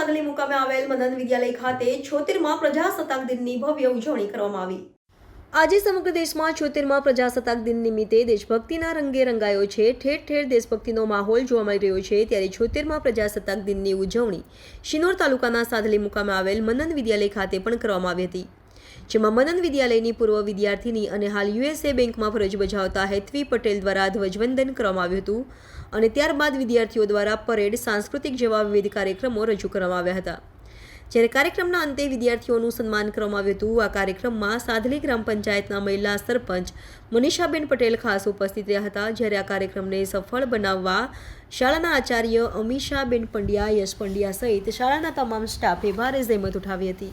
સાદલી મુકામે આવેલ મદન વિદ્યાલય ખાતે છોતેરમાં પ્રજાસત્તાક દિનની ભવ્ય ઉજવણી કરવામાં આવી. આજે સમગ્ર દેશમાં છોતેરમાં પ્રજાસત્તાક દિન નિમિત્તે દેશભક્તિના રંગે રંગાયો છે. ઠેર ઠેર દેશભક્તિનો માહોલ જોવા મળી રહ્યો છે. ત્યારે છોતેરમાં પ્રજાસત્તાક દિનની ઉજવણી શિનોર તાલુકાના સાધલી મુકામે આવેલ મનન વિદ્યાલય ખાતે પણ કરવામાં આવી હતી. જેમાં મનન વિદ્યાલયની પૂર્વ વિદ્યાર્થીની અને હાલ યુએસએ બેંકમાં ફરજ બજાવતા હેતવી પટેલ દ્વારા ધ્વજવંદન કરવામાં આવ્યું હતું અને ત્યારબાદ વિદ્યાર્થીઓ દ્વારા પરેડ સાંસ્કૃતિક જેવા વિવિધ કાર્યક્રમો રજૂ કરવામાં આવ્યા હતા. જ્યારે કાર્યક્રમના અંતે વિદ્યાર્થીઓનું સન્માન કરવામાં આવ્યું હતું, આ કાર્યક્રમમાં સાધલી ગ્રામ પંચાયતના મહિલા સરપંચ મનીષાબેન પટેલ ખાસ ઉપસ્થિત રહ્યા હતા. જ્યારે આ કાર્યક્રમને સફળ બનાવવા શાળાના આચાર્ય અમીષાબેન પંડ્યા, યશ પંડ્યા સહિત શાળાના તમામ સ્ટાફે ભારે જહેમત ઉઠાવી હતી.